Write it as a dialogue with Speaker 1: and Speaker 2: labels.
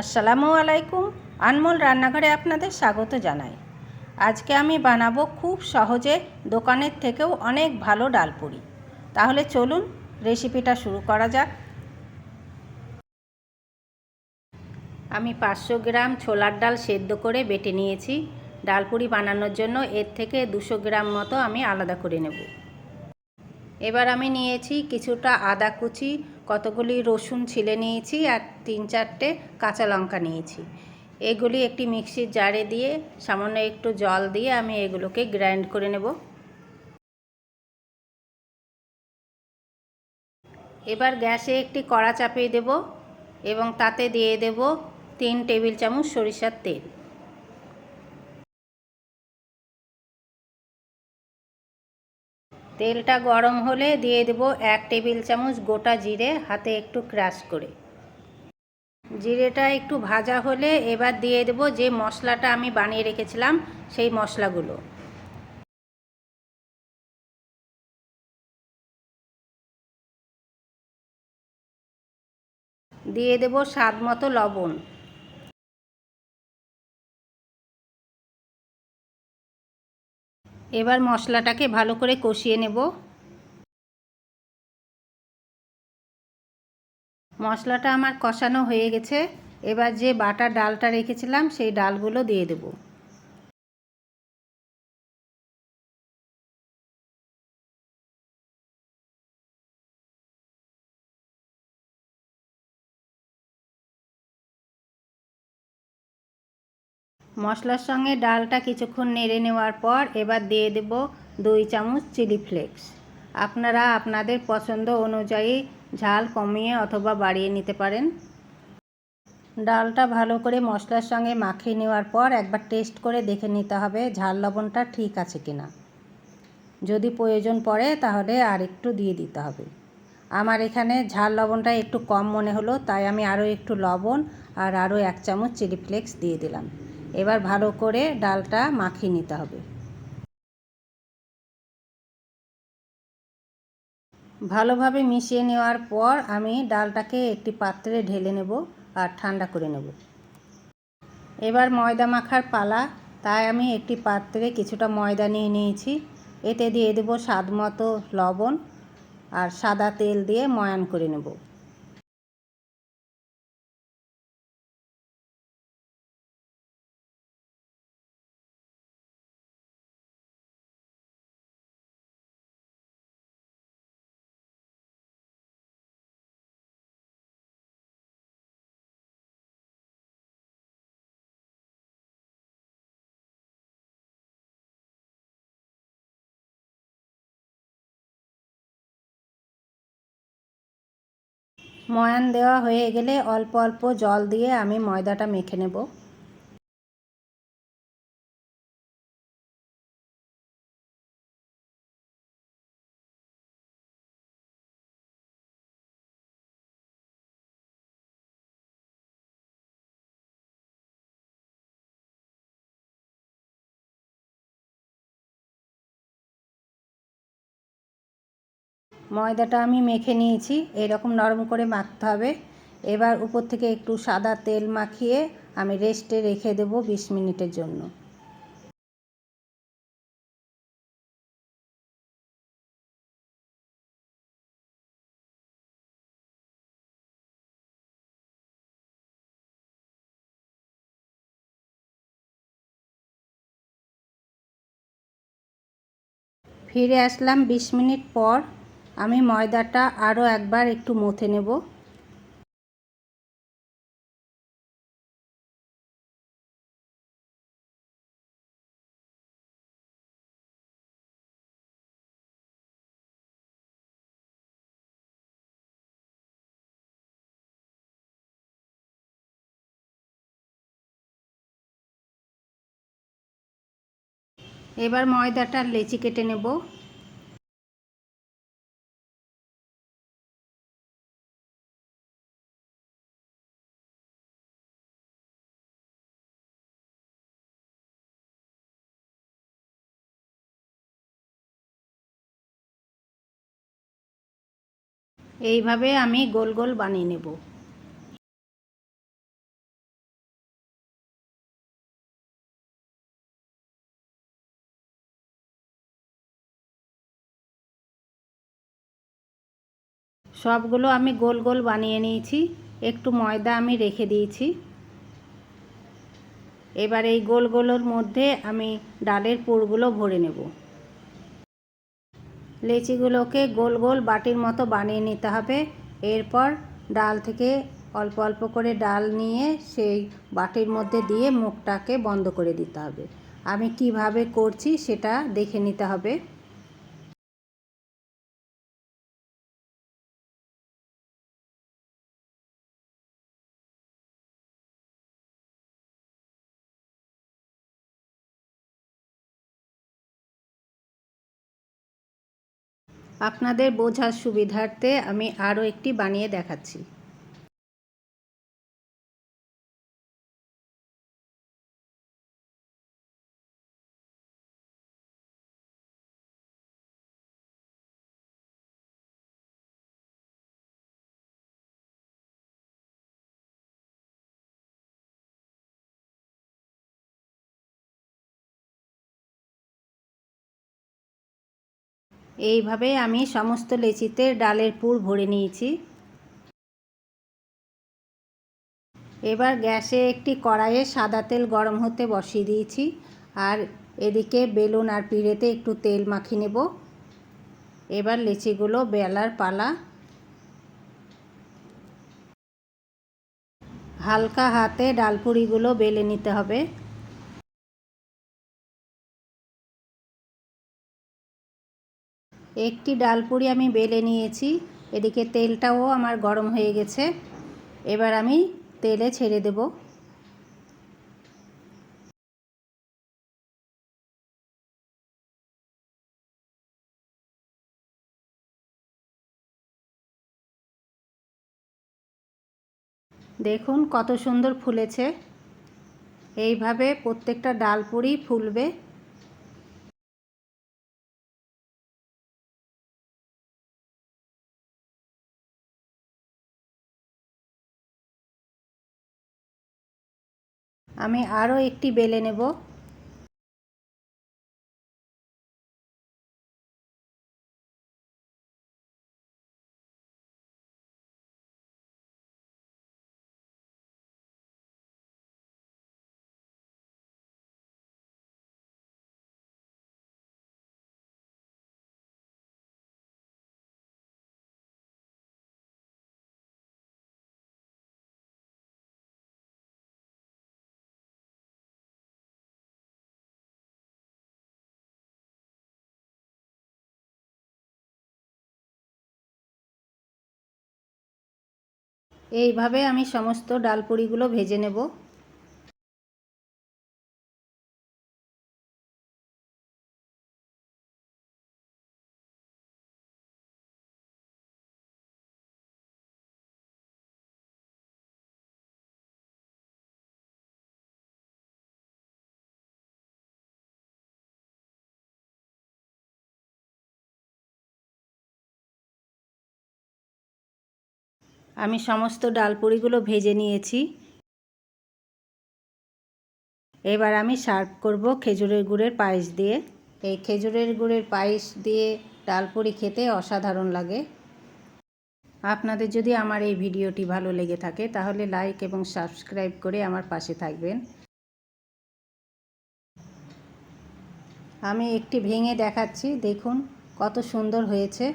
Speaker 1: আসসালামু আলাইকুম, আনমোল রান্নাঘরে আপনাদের স্বাগত জানাই। আজকে আমি বানাবো খুব সহজে দোকানের থেকেও অনেক ভালো ডাল ডালপুরি তাহলে চলুন রেসিপিটা শুরু করা যাক। আমি পাঁচশো গ্রাম ছোলার ডাল সেদ্ধ করে বেটে নিয়েছি। ডাল ডালপুরি বানানোর জন্য এর থেকে দুশো গ্রাম মতো আমি আলাদা করে নেব। এবার আমি নিয়েছি কিছুটা আদা কুচি, কতগুলি রসুন ছিলে নিয়েছি আর তিন চারটে কাঁচা লঙ্কা নিয়েছি। এগুলি একটি মিক্সির জারে দিয়ে, সামান্য একটু জল দিয়ে আমি এগুলোকে গ্রাইন্ড করে নেব। এবার গ্যাসে একটি কড়া চাপিয়ে দেব এবং তাতে দিয়ে দেব তিন টেবিল চামচ সরিষার তেল। তেলটা গরম হলে দিয়ে দেব এক টেবিল চামচ গোটা জিরে, হাতে একটু ক্রাশ করে। জিরেটা একটু ভাজা হলে এবার দিয়ে দেব যে মশলাটা আমি বানিয়ে রেখেছিলাম, সেই মশলাগুলো। দিয়ে দেব স্বাদ মতো লবণ। এবার মশলাটাকে ভালো করে কষিয়ে নেব। মশলাটা আমার কষানো হয়ে গেছে। এবার যে বাটার ডালটা রেখেছিলাম, সেই ডালগুলো দিয়ে দেব। মশলার সঙ্গে ডালটা কিছুক্ষণ নেড়ে নেওয়ার পর এবার দিয়ে দেব দুই চামচ চিলি ফ্লেক্স। আপনারা আপনাদের পছন্দ অনুযায়ী ঝাল কমিয়ে অথবা বাড়িয়ে নিতে পারেন। ডালটা ভালো করে মশলার সঙ্গে মাখিয়ে নেওয়ার পর একবার টেস্ট করে দেখে নিতে হবে ঝাল লবণটা ঠিক আছে কিনা। যদি প্রয়োজন পড়ে তাহলে আর একটু দিয়ে দিতে হবে। আমার এখানে ঝাল লবণটা একটু কম মনে হলো, তাই আমি আরও একটু লবণ আর আরও এক চামচ চিলি ফ্লেক্স দিয়ে দিলাম। এবার ভালো করে ডালটা মাখিয়ে নিতে হবে। ভালোভাবে মিশিয়ে নেওয়ার পর আমি ডালটাকে একটি পাত্রে ঢেলে নেব আর ঠান্ডা করে নেব। এবার ময়দা মাখার পালা, তাই আমি একটি পাত্রে কিছুটা ময়দা নিয়ে নিয়েছি। এতে দিয়ে দেবো স্বাদ মতো লবণ আর সাদা তেল দিয়ে ময়ান করে নেব। ময়ান দেওয়া হয়ে গেলে অল্প অল্প জল দিয়ে আমি ময়দাটা মেখে নেব। ময়দাটা আমি মেখে নিয়েছি, এরকম নরম করে মাখতে হবে। এবার উপর থেকে একটু সাদা তেল মাখিয়ে আমি রেস্টে রেখে দেবো বিশ মিনিটের জন্য। ফিরে আসলাম বিশ মিনিট পর। আমি ময়দাটা আরও একবার একটু মথে নেব। এবার ময়দাটা লেচি কেটে নেব। এইভাবে আমি গোল গোল বানিয়ে নেব। সবগুলো আমি গোল গোল বানিয়ে নিয়েছি। একটু ময়দা আমি রেখে দিয়েছি। এবার এই গোল গোলের মধ্যে আমি ডালের পুরগুলো ভরে নেব। লেচিগুলোকে গোল গোল বাটির মতো বানিয়ে নিতে হবে। এরপর ডাল থেকে অল্প অল্প করে ডাল নিয়ে সেই বাটির মধ্যে দিয়ে মুখটাকে বন্ধ করে দিতে হবে। আমি কীভাবে করছি সেটা দেখে নিতে হবে। আপনাদের বোঝার সুবিধার্থে আমি আরও একটি বানিয়ে দেখাচ্ছি। এইভাবে আমি সমস্ত লেচিতে ডালের পুর ভরে নিয়েছি। এবার গ্যাসে একটি কড়াইয়ে সাদা তেল গরম হতে বসিয়ে দিয়েছি আর এদিকে বেলুন আর পিড়েতে একটু তেল মাখিয়ে নেব। এবার লিচিগুলো বেলার পালা। হালকা হাতে ডালপুরিগুলো বেলে নিতে হবে। একটি ডালপুরি আমি বেলে নিয়েছি, এদিকে তেলটাও আমার গরম হয়ে গেছে। এবার আমি তেলে ছেড়ে দেব। দেখুন কত সুন্দর ফুলেছে। এইভাবে প্রত্যেকটা ডালপুরি ফুলবে। আমি আরও একটি বেলে নেব। এইভাবে আমি সমস্ত ডালপুরিগুলো ভেজে নেব। আমি সমস্ত ডালপুরিগুলো ভেজে নিয়েছি। এবার আমি সার্ভ করব খেজুরের গুড়ের পায়েস দিয়ে। এই খেজুরের গুড়ের পায়েস দিয়ে ডালপুরি খেতে অসাধারণ লাগে। আপনাদের যদি আমার এই ভিডিওটি ভালো লেগে থাকে, তাহলে লাইক এবং সাবস্ক্রাইব করে আমার পাশে থাকবেন। আমি একটি ভেঙে দেখাচ্ছি, দেখুন কত সুন্দর হয়েছে।